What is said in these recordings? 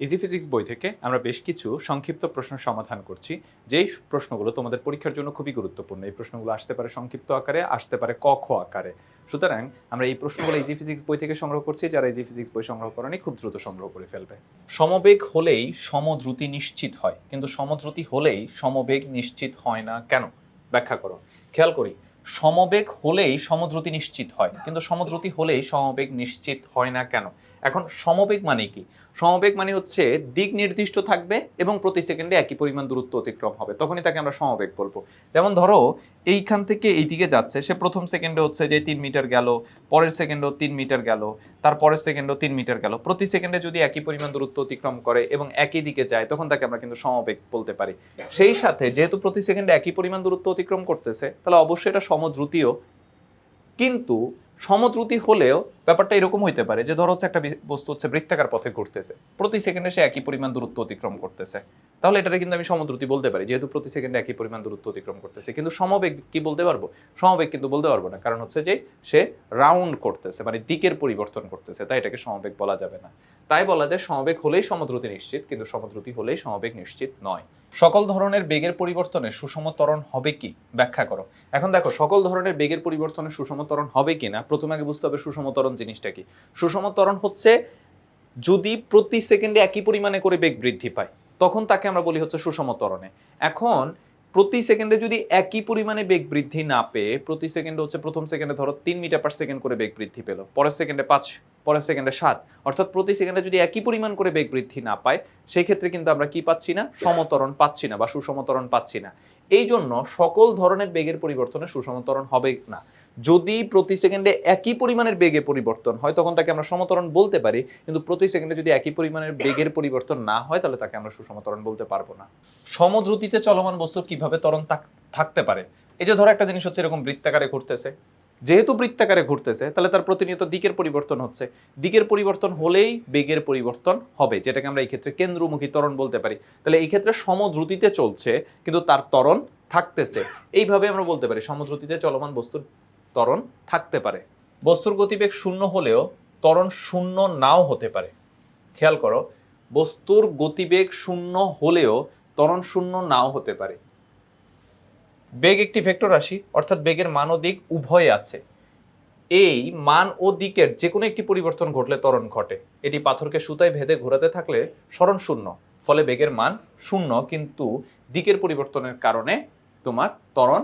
Easy physics বই থেকে আমরা বেশ কিছু সংক্ষিপ্ত প্রশ্ন সমাধান করছি। যেই প্রশ্নগুলো তোমাদের পরীক্ষার জন্য খুবই গুরুত্বপূর্ণ, এই প্রশ্নগুলো আসতে পারে সংক্ষিপ্ত আকারে, আসতে পারে ক, খ আকারে। সুতরাং আমরা এই প্রশ্নগুলো ইজি ফিজিক্স বই থেকে সংগ্রহ করছি, যারা ইজি ফিজিক্স বই সংগ্রহ করেনি, খুব দ্রুত সংগ্রহ করে ফেলবে। সমবেগ হলেই সমদ্রুতি নিশ্চিত হয়, কিন্তু সমদ্রুতি হলেই সমবেগ নিশ্চিত হয় না কেন? ব্যাখ্যা করো। খেয়াল করি সমবেগ হলেই সমদ্রুতি নিশ্চিত হয়। কিন্তু সমদ্রুতি হলেই সমবেগ নিশ্চিত হয় না কেন? এখন সমবেগ মানে কি? সমবেগ মানে হচ্ছে দিক নির্দিষ্ট থাকবে এবং প্রতি সেকেন্ডে একই পরিমাণ দূরত্ব অতিক্রম হবে। তখনই তাকে আমরা সমবেগ বলব। যেমন ধরো, এইখান থেকে এই দিকে যাচ্ছে, সে প্রথম সেকেন্ডে হচ্ছে যে তিন মিটার গেল, পরের সেকেন্ডেও তিন মিটার গেল, তার পরের সেকেন্ডেও তিন মিটার গেল। প্রতি সেকেন্ডে যদি একই পরিমাণ দূরত্ব অতিক্রম করে এবং একই দিকে যায়, তখন তাকে আমরা কিন্তু সমবেগ বলতে পারি। সেই সাথে যেহেতু প্রতি সেকেন্ডে একই পরিমাণ দূরত্ব অতিক্রম করতেছে, তাহলে অবশ্যই এটা সমদ্রুতিও, কিন্তু সমদ্রুতি হলেও ব্যাপারটা এরকম হইতে পারে যে ধরো হচ্ছে একটা বস্তু হচ্ছে বৃত্তাকার পথে ঘুরতেছে, প্রতি সেকেন্ডে সে একই পরিমাণ দূরত্ব অতিক্রম করতেছে। তাহলে এটাকে কিন্তু আমি সমদ্রুতি বলতে পারি, যেহেতু প্রতি সেকেন্ডে একই পরিমাণ দূরত্ব অতিক্রম করতেছে। কিন্তু সমবেগ কি বলতে পারব? সমবেগ কিন্তু বলতে পারব না, কারণ হচ্ছে যে সে রাউন্ড করতেছে মানে দিকের পরিবর্তন করতেছে, তাই এটাকে সমবেগ বলা যাবে না। তাই বলা যায় সমবেগ হলেই সমদ্রুতি নিশ্চিত, কিন্তু সমদ্রুতি হলেই সমবেগ নিশ্চিত নয়। সকল ধরনের বেগের পরিবর্তনে সুষম ত্বরণ হবে কি? ব্যাখ্যা করো। এখন দেখো, সকল ধরনের বেগের পরিবর্তনে সুষম ত্বরণ হবে কি না? প্রথমে আগে বুঝতে হবে সুষম ত্বরণ জিনিসটা কি। সুষম ত্বরণ হচ্ছে যদি প্রতি সেকেন্ডে একই পরিমাণে করে বেগ বৃদ্ধি পায়, তখন তাকে আমরা বলি হচ্ছে সুষম ত্বরণে। এখন প্রতি সেকেন্ডে যদি একই পরিমাণে বেগ বৃদ্ধি না পেয়ে প্রতি সেকেন্ডে হচ্ছে প্রথম সেকেন্ডে ধরো তিন মিটার পার সেকেন্ড করে বেগ বৃদ্ধি পেল, পরের সেকেন্ডে পাঁচ, পরের সেকেন্ডে সাত, অর্থাৎ প্রতি সেকেন্ডে যদি একই পরিমাণ করে বেগ বৃদ্ধি না পায় সেই ক্ষেত্রে কিন্তু আমরা কি পাচ্ছি না? সমতরণ পাচ্ছি না বা সুসমতরণ পাচ্ছি না। এই জন্য সকল ধরনের বেগের পরিবর্তনে সুষমতরণ হবে না। যদি প্রতি সেকেন্ডে একই পরিমাণের বেগে পরিবর্তন হয়, তখন তাকে আমরা সমতরণ বলতে পারি, কিন্তু প্রতি সেকেন্ডে যদি একই পরিমাণের বেগের পরিবর্তন না হয়, তাহলে তাকে আমরা সুসমতরণ বলতে পারব না। সমদ্রুতিতে চলমান বস্তুর কীভাবে তরণ থাকতে পারে? এই যে ধরো একটা জিনিস হচ্ছে এরকম বৃত্তাকারে ঘুরতেছে। যেহেতু বৃত্তাকারে ঘুরতেছে, তাহলে তার প্রতিনিয়ত দিকের পরিবর্তন হচ্ছে। দিকের পরিবর্তন হলেই বেগের পরিবর্তন হবে, যেটাকে আমরা এই ক্ষেত্রে কেন্দ্রমুখী ত্বরণ বলতে পারি। তাহলে এই ক্ষেত্রে সমদ্রুতিতে চলছে, কিন্তু তার ত্বরণ থাকতেছে। এইভাবে আমরা বলতে পারি, সমদ্রুতিতে চলমান বস্তুর ত্বরণ থাকতে পারে। বস্তুর গতিবেগ শূন্য হলেও ত্বরণ শূন্য নাও হতে পারে। খেয়াল করো, বস্তুর গতিবেগ শূন্য হলেও ত্বরণ শূন্য নাও হতে পারে। বেগ একটি ভেক্টর রাশি, অর্থাৎ বেগের মান ও দিক উভয় আছে। এই মান ও দিকের যে কোনো একটি পরিবর্তন ঘটলে ত্বরণ ঘটে। এটি পাথরকে সুতায় ভেদে ঘোরাতে থাকলে স্মরণ শূন্য, ফলে বেগের মান শূন্য, কিন্তু দিকের পরিবর্তনের কারণে তোমার ত্বরণ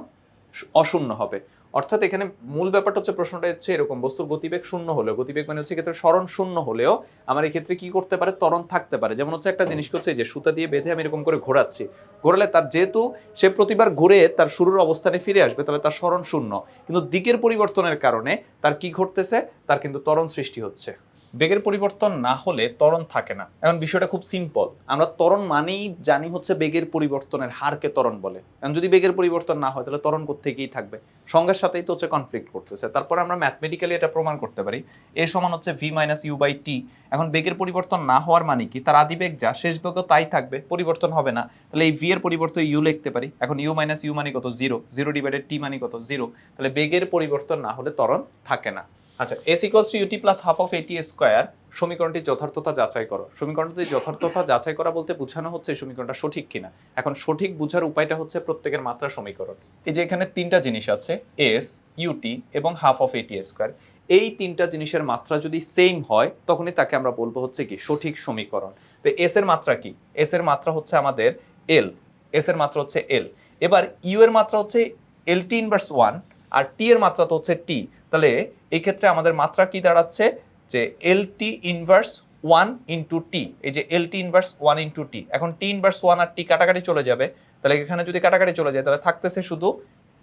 অশূন্য হবে। অর্থাৎ এখানে মূল ব্যাপারটা হচ্ছে প্রশ্নটা হচ্ছে এরকম, বস্তুর গতিবেগ শূন্য হলেও, গতিবেগ মানে হচ্ছে ক্ষেত্রে স্মরণ শূন্য হলেও আমার এই ক্ষেত্রে কি করতে পারে? তরণ থাকতে পারে। যেমন হচ্ছে একটা জিনিস হচ্ছে যে সুতা দিয়ে বেঁধে আমি এরকম করে ঘোরাচ্ছি। ঘোরালে তার যেহেতু সে প্রতিবার ঘুরে তার শুরুর অবস্থানে ফিরে আসবে, তাহলে তার স্মরণ শূন্য। কিন্তু দিকের পরিবর্তনের কারণে তার কি ঘটতেছে? তার কিন্তু তরণ সৃষ্টি হচ্ছে। বেগের পরিবর্তন না হলে ত্বরণ থাকে না। এখন বিষয়টা খুব সিম্পল আমরা ত্বরণ মানেই জানি হচ্ছে বেগের পরিবর্তনের হারকে ত্বরণ বলে। এখন যদি বেগের পরিবর্তন না হয়, তাহলে ত্বরণ কোথেকেই থাকবে? সংজ্ঞার সাথেই তো হচ্ছে কনফ্লিক্ট করতেছে। তারপর আমরা ম্যাথমেটিক্যালি এটা প্রমাণ করতে পারি। এ সমান হচ্ছে V minus U by T এখন বেগের পরিবর্তন না হওয়ার মানে কি? তার আদি বেগ যা, শেষ বেগও তাই থাকবে, পরিবর্তন হবে না। তাহলে এই ভি এর পরিবর্তে ইউ লিখতে পারি। এখন ইউ মাইনাস ইউ মানে কত? জিরো জিরো ডিভাইডেড টি মানে কত? জিরো তাহলে বেগের পরিবর্তন না হলে ত্বরণ থাকে না। আচ্ছা S equals to UT plus half of AT square সমীকরণটির যথার্থতা যাচাই করো। সমীকরণটির যথার্থতা যাচাই করা বলতে বোঝানো হচ্ছে সমীকরণটা সঠিক কিনা। এখন সঠিক বোঝার উপায়টা হচ্ছে প্রত্যেকের মাত্রা সমীকরণ। এই যে এখানে তিনটা জিনিস আছে এস ইউটি এবং হাফ অফ এটি স্কোয়ার এই তিনটা জিনিসের মাত্রা যদি সেম হয়, তখনই তাকে আমরা বলব হচ্ছে কি, সঠিক সমীকরণ। তো এস এর মাত্রা কি? এস এর মাত্রা হচ্ছে আমাদের এল এস এর মাত্রা হচ্ছে এল এবার ইউ এর মাত্রা হচ্ছে এল টি ইনভার্স ওয়ান আর টি এর মাত্রা তো হচ্ছে টি তাহলে এই ক্ষেত্রে আমাদের মাত্রা কি দাঁড়াচ্ছে? যে L T inverse one into T এই যে L T inverse one into T এখন টি ইনভার্স ওয়ান আর টি কাটাকাটি চলে যাবে। তাহলে এখানে যদি কাটাকাটি চলে যায়, তাহলে থাকতেছে শুধু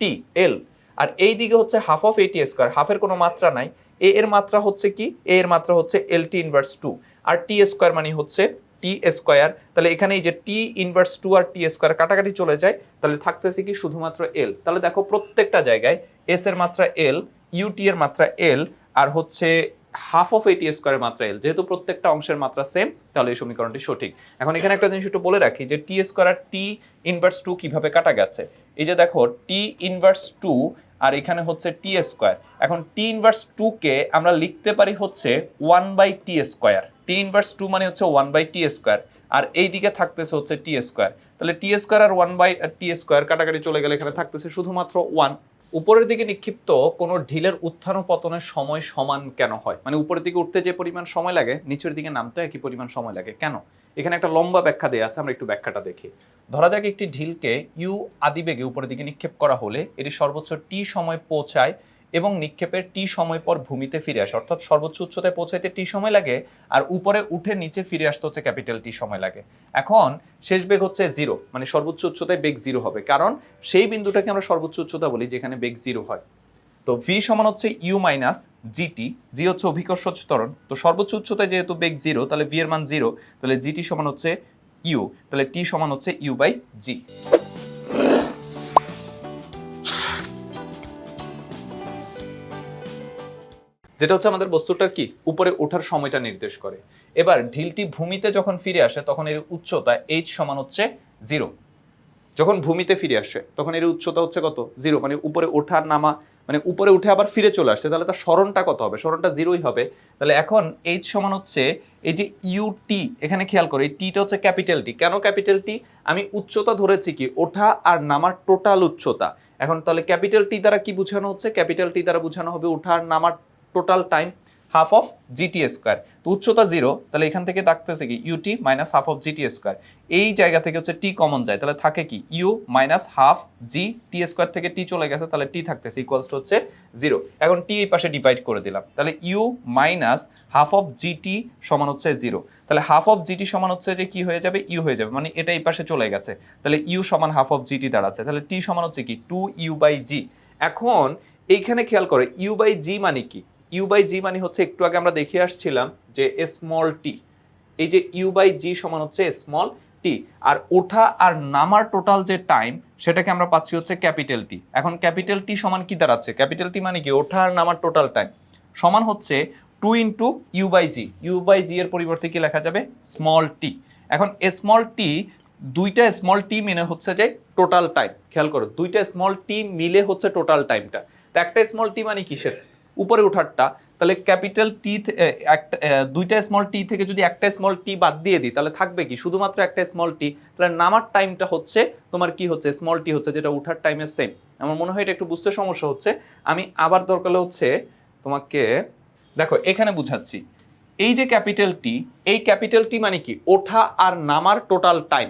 টি এল আর এই দিকে হচ্ছে হাফ অফ এটি স্কোয়ার হাফের কোনো মাত্রা নাই। এ এর মাত্রা হচ্ছে কি? এ এর মাত্রা হচ্ছে এল টি ইনভার্স টু আর টি স্কোয়ার মানে হচ্ছে টি স্কোয়ার তাহলে এখানে এই যে টি ইনভার্স টু আর টি স্কোয়ার কাটাকাটি চলে যায়, তাহলে থাকতেছে কি শুধুমাত্র এল তাহলে দেখো প্রত্যেকটা জায়গায় এস এর মাত্রা এল ইউটি এর মাত্রা এল আর হচ্ছে হাফ অফ এটি স্কোয়ারের মাত্রা এল যেহেতু প্রত্যেকটা অংশের মাত্রা সেম তাহলে এই সমীকরণটি সঠিক। এখন এখানে একটা জিনিস একটু বলে রাখি যে টি স্কোয়ার আর টি ইনভার্স টু কীভাবে কাটা গেছে। এই যে দেখো টি ইনভার্স টু আর এখানে হচ্ছে টি স্কোয়ার এখন টি ইনভার্স টু কে আমরা লিখতে পারি হচ্ছে one by T square T inverse two মানে হচ্ছে ওয়ান বাই টি স্কোয়ার আর এই দিকে থাকতেছে হচ্ছে টি স্কোয়ার তাহলে টি স্কোয়ার আর ওয়ান বাই টি স্কোয়ার কাটাকাটি চলে গেলে এখানে থাকতেছে শুধুমাত্র ওয়ান উপরের দিকে নিক্ষিপ্ত কোনো ঢিলের উত্থান ও পতনের সময় সমান কেন হয়? মানে উপরের দিকে উঠতে যে পরিমাণ সময় লাগে, নিচের দিকে নামতে একই পরিমাণ সময় লাগে। কেন? এখানে একটা লম্বা ব্যাখ্যা দেওয়া আছে, আমরা একটু ব্যাখ্যাটা দেখি। ধরা যাক একটি ঢিলকে ইউ আদিবেগে উপরের দিকে নিক্ষেপ করা হলে এটি সর্বোচ্চ টি সময় পৌঁছায় এবং নিক্ষেপের টি সময় পর ভূমিতে ফিরে আসে। অর্থাৎ সর্বোচ্চ উচ্চতায় পৌঁছাইতে টি সময় লাগে আর উপরে উঠে নিচে ফিরে আসতে হচ্ছে ক্যাপিটাল টি সময় লাগে। এখন শেষ বেগ হচ্ছে জিরো মানে সর্বোচ্চ উচ্চতায় বেগ জিরো হবে। কারণ সেই বিন্দুটাকে আমরা সর্বোচ্চ উচ্চতা বলি যেখানে বেগ জিরো হয়। তো ভি সমান হচ্ছে ইউ মাইনাস জিটি জি হচ্ছে অভিকর্ষজ ত্বরণ। তো সর্বোচ্চ উচ্চতায় যেহেতু বেগ জিরো, তাহলে ভি এর মান জিরো, তাহলে জিটি সমান হচ্ছে ইউ তাহলে টি সমান হচ্ছে ইউ বাই জি যেটা হচ্ছে আমাদের বস্তুটার কি? উপরে ওঠার সময়টা নির্দেশ করে। এবার ঢিলটি ভূমিতে যখন ফিরে আসে, তখন এর উচ্চতা এইচ সমান হচ্ছে জিরো যখন ভূমিতে ফিরে আসে, তখন এর উচ্চতা হচ্ছে কত? জিরো মানে উপরে ওঠার নামা মানে উপরে উঠে আবার ফিরে চলে আসছে, তাহলে তার স্মরণটা কত হবে? স্মরণটা জিরোই হবে। তাহলে এখন এইচ সমান হচ্ছে এই যে ইউটি এখানে খেয়াল করো, এই টিটা হচ্ছে ক্যাপিটাল টি কেন ক্যাপিটাল টি আমি উচ্চতা ধরেছি কি? ওঠা আর নামার টোটাল উচ্চতা। এখন তাহলে ক্যাপিটাল টি দ্বারা কি বোঝানো হচ্ছে? ক্যাপিটাল টি দ্বারা বোঝানো হবে ওঠা আর নামার total time half of GT square তো উচ্চতা জিরো তাহলে এখান থেকে থাকতেছে কি? UT minus half of GT square এই জায়গা থেকে হচ্ছে টি কমন যায়, তাহলে থাকে কি? U minus half G T square থেকে টি চলে গেছে, তাহলে টি থাকতেছে ইকুয়ালস হচ্ছে জিরো এখন টি এই পাশে ডিভাইড করে দিলাম, তাহলে U minus half of GT সমান হচ্ছে জিরো তাহলে হাফ অফ জিটি সমান হচ্ছে যে কি হয়ে যাবে? ইউ হয়ে যাবে মানে এটা এই পাশে চলে গেছে। তাহলে ইউ সমান হাফ অফ জিটি দাঁড়াচ্ছে, তাহলে টি সমান হচ্ছে কি? টু ইউ বাই জি এখন এইখানে খেয়াল করে ইউ বাই জি মানে কি? ইউ বাই জি মানে হচ্ছে একটু আগে আমরা দেখে আসছিলাম যে স্মল টি এই যে ইউ বাই জি সমান হচ্ছে স্মল টি আর ওঠা আর নামার টোটাল যে টাইম সেটাকে আমরা পাচ্ছি হচ্ছে ক্যাপিটাল টি এখন ক্যাপিটাল টি সমান কি দাঁড়াচ্ছে? ক্যাপিটাল টি মানে কি? ওঠা আর নামার টোটাল টাইম সমান হচ্ছে two into U by G U by G এর পরিবর্তে কি লেখা যাবে? স্মল টি এখন স্মল টি দুইটা স্মল টি মিলে হচ্ছে যে টোটাল টাইম খেয়াল করো, দুইটা স্মল টি মিলে হচ্ছে টোটাল টাইমটা তো একটা স্মল টি মানে কিসের? উপরে ওঠারটা, তাহলে ক্যাপিটাল টি একটা দুইটা স্মল টি থেকে যদি একটা স্মল টি বাদ দিয়ে দিই, তাহলে থাকবে কি? শুধুমাত্র একটা স্মল টি তাহলে নামার টাইমটা হচ্ছে, তোমার কি হচ্ছে? স্মল টি হচ্ছে, যেটা উঠার টাইমের সেম আমার মনে হয় এটা একটু বুঝতে সমস্যা হচ্ছে। আমি আবার দরকার হচ্ছে তোমাকে, দেখো, এখানে বুঝাচ্ছি। এই যে ক্যাপিটাল টি এই ক্যাপিটাল টি মানে কি? ওঠা আর নামার টোটাল টাইম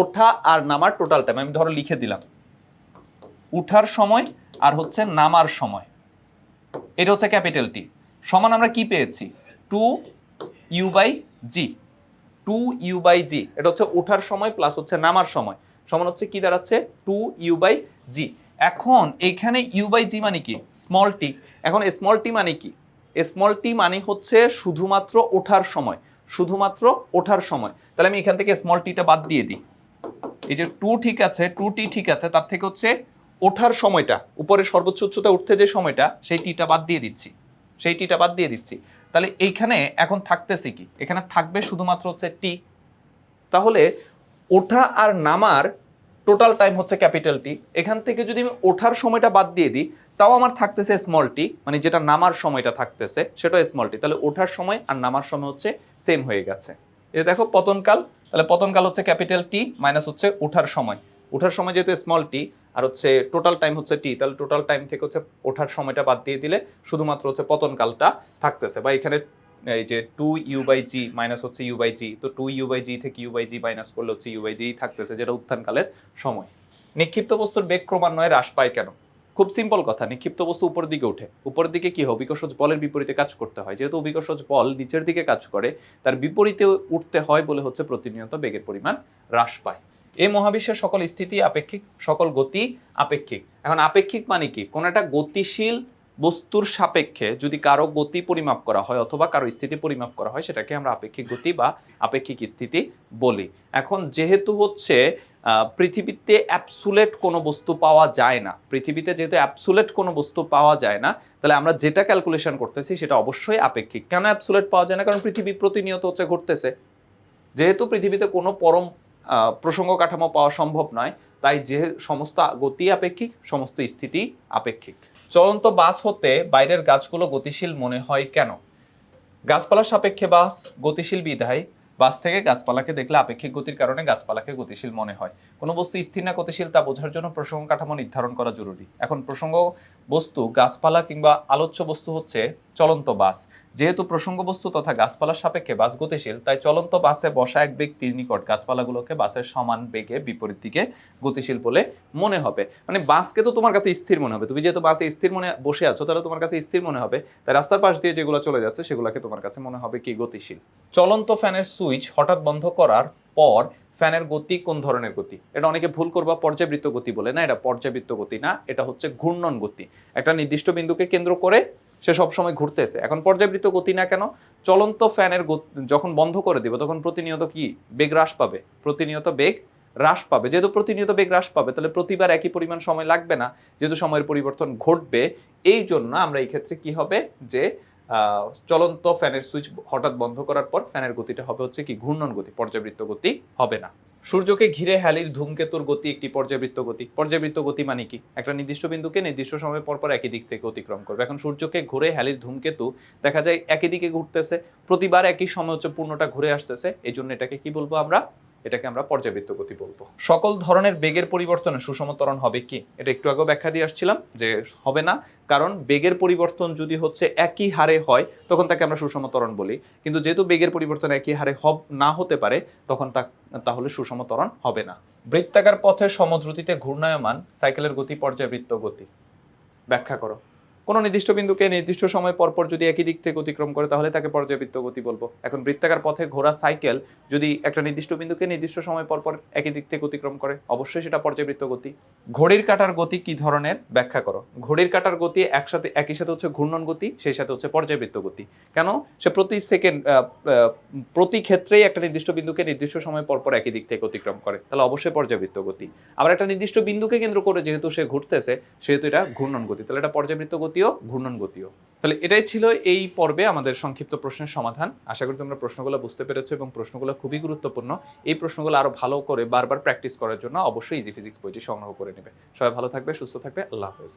ওঠা আর নামার টোটাল টাইম আমি ধরো লিখে দিলাম। উঠার সময় আর হচ্ছে নামার সময়। এটা হচ্ছে ক্যাপিটাল টি। সমান আমরা কি পেয়েছি? Two U by G. Two U by G. এটা হচ্ছে ওঠার সময় প্লাস হচ্ছে নামার সময়। সমান হচ্ছে কি দাঁড়াচ্ছে? Two U by G. এখন এখানে ইউ বাই জি মানে কি? Small T. এখন স্মল টি মানে কি? স্মল টি মানে হচ্ছে শুধুমাত্র ওঠার সময়। শুধুমাত্র ওঠার সময়। তাহলে আমি এখান থেকে স্মল টিটা বাদ দিয়ে দিই। এই যে টু ঠিক আছে, টু টি ঠিক আছে, তার থেকে হচ্ছে ওঠার সময়টা, উপরে সর্বোচ্চ উচ্চতা উঠতে যে সময়টা, সেই টিটা বাদ দিয়ে দিচ্ছি। সেই টিটা বাদ দিয়ে দিচ্ছি। তাহলে এইখানে এখন থাকতেছে কি? এখানে থাকবে শুধুমাত্র হচ্ছে টি। তাহলে ওঠা আর নামার টোটাল টাইম হচ্ছে ক্যাপিটাল টি। এখান থেকে যদি আমি ওঠার সময়টা বাদ দিয়ে দিই, তাও আমার থাকতেছে স্মল টি মানে যেটা নামার সময়টা থাকতেছে, সেটাও স্মল টি তাহলে ওঠার সময় আর নামার সময় হচ্ছে সেম হয়ে গেছে। এই দেখো, পতনকাল, তাহলে পতনকাল হচ্ছে ক্যাপিটাল টি মাইনাস হচ্ছে ওঠার সময়। ওঠার সময় যেহেতু স্মল টি আর হচ্ছে টোটাল টাইম হচ্ছে টি তাহলে টোটাল টাইম থেকে হচ্ছে ওঠার সময়টা বাদ দিয়ে দিলে শুধুমাত্র হচ্ছে পতনকালটা থাকতেছে। বা এখানে এই যে two U by G minus হচ্ছে ইউ বাই জি তো টু ইউ বাই জি থেকে ইউ বাই জি মাইনাস করলে হচ্ছে ইউ বাই জি থাকতেছে যেটা উত্থানকালের সময়। নিক্ষিপ্ত বস্তুর বেগ ক্রমান্বয়ে হ্রাস পায় কেন? খুব সিম্পল কথা, নিক্ষিপ্ত বস্তু উপরের দিকে ওঠে। উপরের দিকে কি হয়? অভিকর্ষজ বলের বিপরীতে কাজ করতে হয়। যেহেতু অভিকর্ষজ বল নিচের দিকে কাজ করে, তার বিপরীতে উঠতে হয় বলে হচ্ছে প্রতিনিয়ত বেগের পরিমাণ হ্রাস পায়। এই মহাবিশ্বের সকল স্থিতি আপেক্ষিক, সকল গতি আপেক্ষিক। এখন আপেক্ষিক মানে কি? কোন একটা গতিশীল বস্তুর সাপেক্ষে যদি কারও গতি পরিমাপ করা হয় অথবা কারও স্থিতি পরিমাপ করা হয়, সেটাকে আমরা আপেক্ষিক গতি বা আপেক্ষিক স্থিতি বলি। এখন যেহেতু হচ্ছে পৃথিবীতে অ্যাপসুলেট কোনো বস্তু পাওয়া যায় না, পৃথিবীতে যেহেতু অ্যাবসুলেট কোনো বস্তু পাওয়া যায় না, তাহলে আমরা যেটা ক্যালকুলেশন করতেছি সেটা অবশ্যই আপেক্ষিক। কেন অ্যাবসুলেট পাওয়া যায় না? কারণ পৃথিবী প্রতিনিয়ত হচ্ছে ঘটতেছে। যেহেতু পৃথিবীতে কোনো পরম প্রসঙ্গ কাঠামো পাওয়া সম্ভব নয়। তাই যে সমস্ত গতি আপেক্ষিক, সমস্ত স্থিতি আপেক্ষিক। চলন্ত বাস হতে বাইরের গাছগুলো গতিশীল মনে হয় কেন? গাছপালার সাপেক্ষে বাস, গতিশীল বিধায়। বাস থেকে গাছপালাকে দেখলে আপেক্ষিক গতির কারণে গাছপালাকে গতিশীল মনে হয়। কোনো বস্তু স্থির না গতিশীল তা বোঝার জন্য প্রসঙ্গ কাঠামো নির্ধারণ করা জরুরি। এখন প্রসঙ্গ বস্তু, গাছপালা কিংবা আলোচ্য বস্তু হচ্ছে চলন্ত বাস। যেহেতু প্রসঙ্গ বস্তু তথা গাছপালার সাপেক্ষে বাস গতিশীল, তাই চলন্ত বাসে বসা এক ব্যক্তির নিকট গাছপালাগুলোকে বাসের সমান বেগে বিপরীত দিকে গতিশীল বলে মনে হবে। মানে বাসকে তো তোমার কাছে স্থির মনে হবে। তুমি যেহেতু বাসে স্থির মনে বসে আছো, তাহলে তোমার কাছে স্থির মনে হবে। তাই রাস্তার পাশ দিয়ে যেগুলো চলে যাচ্ছে, সেগুলোকে তোমার কাছে মনে হবে কি গতিশীল। চলন্ত ফ্যানের সুইচ হঠাৎ বন্ধ করার পর ফ্যানের গতি কোন ধরনের গতি? এটা অনেকে ভুল করবা, পর্যাবৃত্ত গতি বলে। না, এটা পর্যাবৃত্ত গতি না, এটা হচ্ছে ঘূর্ণন গতি। একটা নির্দিষ্ট বিন্দুকে কেন্দ্র করে সে সবসময় ঘুরতেছে। এখন পর্যাবৃত্ত গতি না কেন? চলন্ত ফ্যানের যখন বন্ধ করে দিব, তখন প্রতিনিয়ত কি? বেগ হ্রাস পাবে। প্রতিনিয়ত বেগ হ্রাস পাবে। যেহেতু প্রতিনিয়ত বেগ হ্রাস পাবে, তাহলে প্রতিবার একই পরিমাণ সময় লাগবে না। যেহেতু সময়ের পরিবর্তন ঘটবে এই জন্য আমরা এই ক্ষেত্রে কি হবে? যে চলন্ত ফ্যানের সুইচ হঠাৎ বন্ধ করার পর ফ্যানের গতিটা হবে হচ্ছে কি ঘূর্ণন গতি, পর্যাবৃত্ত গতি হবে না। সূর্যকে ঘিরে হ্যালির ধূমকেতুর গতি একটি পর্যাবৃত্ত গতি। পর্যাবৃত্ত গতি মানে কি? একটা নির্দিষ্ট বিন্দুকে নির্দিষ্ট সময় পর পর একই দিক থেকে অতিক্রম করবে। এখন সূর্যকে ঘুরে হ্যালির ধূমকেতু দেখা যায় একই দিকে ঘুরতেছে, প্রতিবার একই সময় হচ্ছে পূর্ণটা ঘুরে আসতেছে। এই জন্য এটাকে কি বলব আমরা? এটাকে আমরা পর্যাবৃত্ত গতি বলব। সকল ধরনের বেগের পরিবর্তনে সুষম ত্বরণ হবে কি? এটা একটু আগেও ব্যাখ্যা দিয়ে আসছিলাম যে হবে না, কারণ বেগের পরিবর্তন যদি হচ্ছে একই হারে হয়, তখন তাকে আমরা সুষম ত্বরণ বলি। কিন্তু যেহেতু বেগের পরিবর্তন একই হারে হব, না হতে পারে, তখন তা, তাহলে সুষম ত্বরণ হবে না। বৃত্তাকার পথে সমদ্রুতিতে ঘূর্ণায়মান সাইকেলের গতি পর্যাবৃত্ত গতি। ব্যাখ্যা করো। কোনো নির্দিষ্ট বিন্দুকে নির্দিষ্ট সময় পরপর যদি একই দিক থেকে অতিক্রম করে, তাহলে তাকে পর্যাবৃত্ত গতি বলব। এখন বৃত্তাকার পথে ঘোরা সাইকেল যদি একটা নির্দিষ্ট বিন্দুকে নির্দিষ্ট সময় পরপর একই দিক থেকে অতিক্রম করে, অবশ্যই সেটা পর্যাবৃত্ত গতি। ঘড়ির কাটার গতি কি ধরনের? ব্যাখ্যা করো। ঘড়ির কাটার গতি একসাথে, একই সাথে হচ্ছে ঘূর্ণন গতি, সেই সাথে হচ্ছে পর্যাবৃত্ত গতি। কেন? সে প্রতি সেকেন্ড প্রতি ক্ষেত্রেই একটা নির্দিষ্ট বিন্দুকে নির্দিষ্ট সময় পরপর একই দিক থেকে অতিক্রম করে, তাহলে অবশ্যই পর্যাবৃত্ত গতি। আবার একটা নির্দিষ্ট বিন্দুকে কেন্দ্র করে যেহেতু সে ঘুরতেছে, সেহেতু এটা ঘূর্ণন গতি, তাহলে এটা পর্যাবৃত্ত গতিও, ঘূর্ণন গতিও। তাহলে এটাই ছিল এই পর্বে আমাদের সংক্ষিপ্ত প্রশ্নের সমাধান। আশা করি তোমরা প্রশ্নগুলো বুঝতে পেরেছ এবং প্রশ্নগুলো খুবই গুরুত্বপূর্ণ। এই প্রশ্নগুলো আরও ভালো করে বারবার প্র্যাকটিস করার জন্য অবশ্যই ইজি ফিজিক্স বইটি সংগ্রহ করে নেবে। সবাই ভালো থাকবে, সুস্থ থাকবে, আল্লাহ হাফেজ।